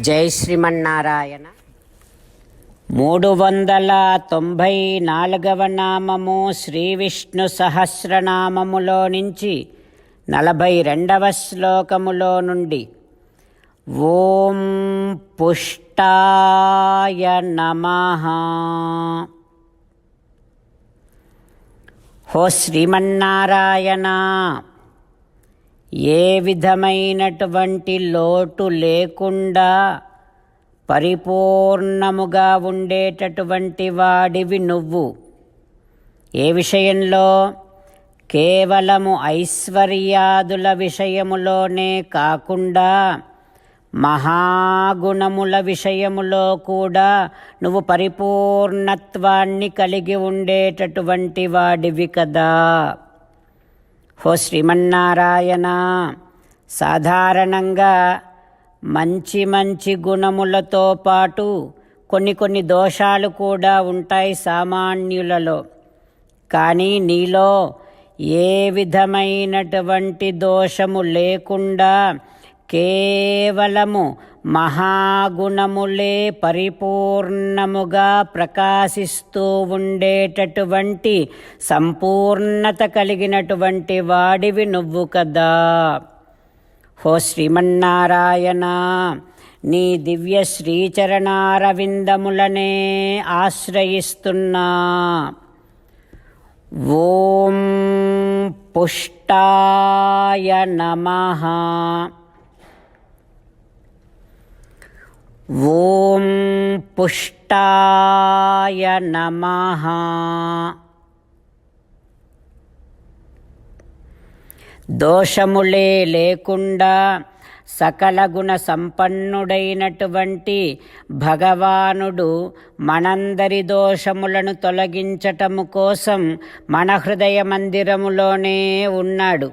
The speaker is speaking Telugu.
జై శ్రీమన్నారాయణ. మూడు వందల తొంభై నాలుగవ నామము శ్రీ విష్ణు సహస్రనామములో నుంచి నలభై రెండవ శ్లోకములో నుండి ఓం పుష్టాయ నమ. హో శ్రీమన్నారాయణ. ఏ విధమైనటువంటి లోటు లేకుండా పరిపూర్ణముగా ఉండేటటువంటి వాడివి నువ్వు. ఏ విషయంలో? కేవలము ఐశ్వర్యాదుల విషయములోనే కాకుండా మహాగుణముల విషయములో కూడా నువ్వు పరిపూర్ణత్వాన్ని కలిగి ఉండేటటువంటి వాడివి కదా. ఓ శ్రీమన్నారాయణ సాధారణంగా మంచి మంచి గుణములతో పాటు కొన్ని కొన్ని దోషాలు కూడా ఉంటాయి సామాన్యులలో. కానీ నీలో ఏ విధమైనటువంటి దోషము లేకుండా కేవలము మహాగుణములే పరిపూర్ణముగా ప్రకాశిస్తూ ఉండేటటువంటి సంపూర్ణత కలిగినటువంటి వాడివి నువ్వు కదా. హో శ్రీమన్నారాయణ నీ దివ్య శ్రీచరణారవిందములనే ఆశ్రయిస్తున్నా. ఓం పుష్టాయ నమః. ఓం పుష్టాయ నమః. దోషములే లేకుండా సకల గుణ సంపన్నుడైనటువంటి భగవానుడు మనందరి దోషములను తొలగించటము కోసం మన హృదయ మందిరములోనే ఉన్నాడు.